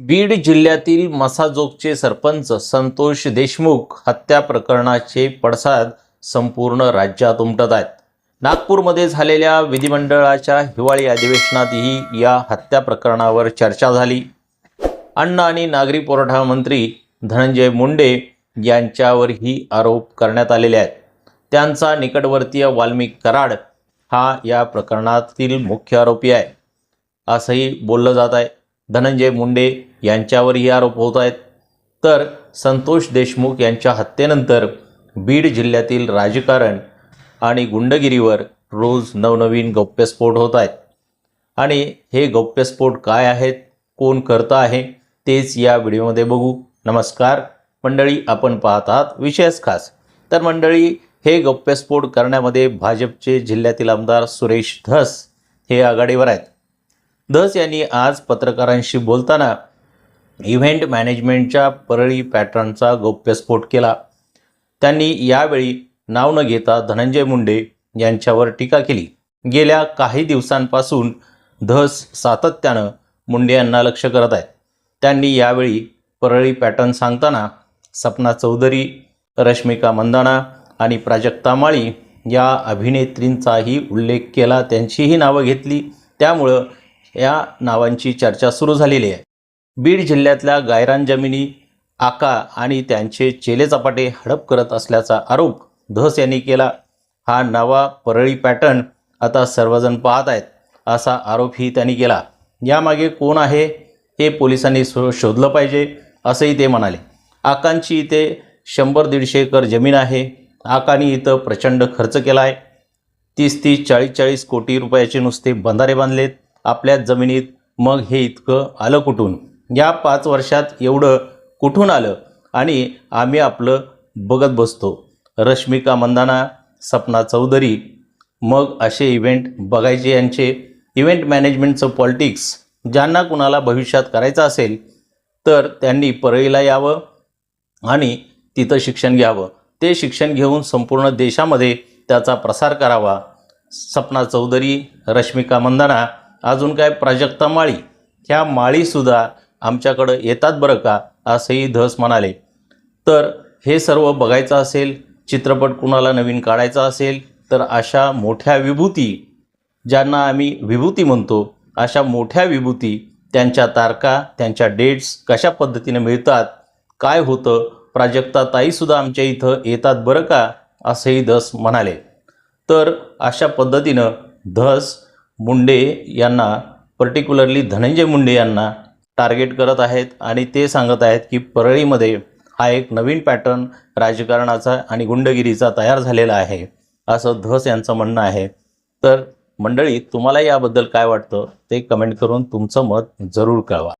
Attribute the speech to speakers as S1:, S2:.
S1: बीड जिल्ह्यातील मसाजोगचे सरपंच संतोष देशमुख हत्या प्रकरणाचे पडसाद संपूर्ण राज्यात उमटत आहेत. नागपूरमध्ये झालेल्या विधिमंडळाच्या हिवाळी अधिवेशनातही या हत्या प्रकरणावर चर्चा झाली. अन्न आणि नागरी पुरवठा मंत्री धनंजय मुंडे यांच्यावरही आरोप करण्यात आलेले आहेत. त्यांचा निकटवर्तीय वाल्मिक कराड हा या प्रकरणातील मुख्य आरोपी आहे. असंही बोललं जात आहे. धनंजय मुंडे यांच्यावरही आरोप होत आहेत. तर संतोष देशमुख यांच्या हत्येनंतर बीड जिल्ह्यातील राजकारण आणि गुंडगिरीवर रोज नवनवीन गौप्यस्फोट होत आहेत. आणि हे गौप्यस्फोट काय आहेत कोण करतं आहे तेच या व्हिडिओमध्ये बघू. नमस्कार. मंडळी आपण पाहत आहात विशेष खास. तर मंडळी हे गौप्यस्फोट करण्यामध्ये भाजपचे जिल्ह्यातील आमदार सुरेश धस हे आघाडीवर आहेत. धस यांनी आज पत्रकारांशी बोलताना इव्हेंट मॅनेजमेंटच्या परळी पॅटर्नचा गौप्यस्फोट केला. त्यांनी यावेळी नाव न घेता धनंजय मुंडे यांच्यावर टीका केली. गेल्या काही दिवसांपासून धस सातत्यानं मुंडे यांना लक्ष करत आहेत. त्यांनी यावेळी परळी पॅटर्न सांगताना सपना चौधरी रश्मिका मंदाना आणि प्राजक्ता माळी या अभिनेत्रींचाही उल्लेख केला. त्यांचीही नावं घेतली. त्यामुळं या नावांची चर्चा सुरू झालेली आहे. बीड जिल्ह्यातल्या गायरान जमिनी आका आणि त्यांचे चेलेचापाटे हडप करत असल्याचा आरोप धस यांनी केला. हा नवा परळी पॅटर्न आता सर्वजण पाहत आहेत असा आरोपही त्यांनी केला. यामागे कोण आहे हे पोलिसांनी शो शोधलं पाहिजे असंही ते म्हणाले. आकांची इथे शंभर दीडशे एकर जमीन आहे. आकानी इथं प्रचंड खर्च केला आहे तीस तीस चाळीस चाळीस कोटी रुपयाचे नुसते बंधारे बांधलेत. आपल्याच जमिनीत मग हे इतकं आलं कुठून? या पाच वर्षात एवढं कुठून आलं? आणि आम्ही आपलं बघत बसतो. रश्मिका मंदाना सपना चौधरी मग असे इव्हेंट बघायचे यांचे. इव्हेंट मॅनेजमेंटचं पॉलिटिक्स ज्यांना कुणाला भविष्यात करायचं असेल तर त्यांनी परळीला यावं आणि तिथं शिक्षण घ्यावं. ते शिक्षण घेऊन संपूर्ण देशामध्ये त्याचा प्रसार करावा. सपना चौधरी रश्मिका मंदाना अजून काय प्राजक्ता माळी? ह्या माळीसुद्धा आमच्याकडं येतात बरं का असंही धस म्हणाले. तर हे सर्व बघायचं असेल चित्रपट कुणाला नवीन काढायचा असेल तर अशा मोठ्या विभूती ज्यांना आम्ही विभूती म्हणतो अशा मोठ्या विभूती त्यांच्या तारका त्यांच्या डेट्स कशा पद्धतीने मिळतात काय होतं प्राजक्ता ताईसुद्धा आमच्या इथं येतात बरं का असंही धस म्हणाले. तर अशा पद्धतीनं धस मुंडे यांना पर्टिक्युलरली धनंजय मुंडे यांना टार्गेट करत आहेत आणि ते सांगत आहेत की परळीमध्ये हा एक नवीन पॅटर्न राजकारणाचा आणि गुंडगिरीचा तयार झालेला आहे असं धस यांचं म्हणणं आहे. तर मंडळी तुम्हाला याबद्दल काय वाटतं ते कमेंट करून तुमचं मत जरूर कळवा.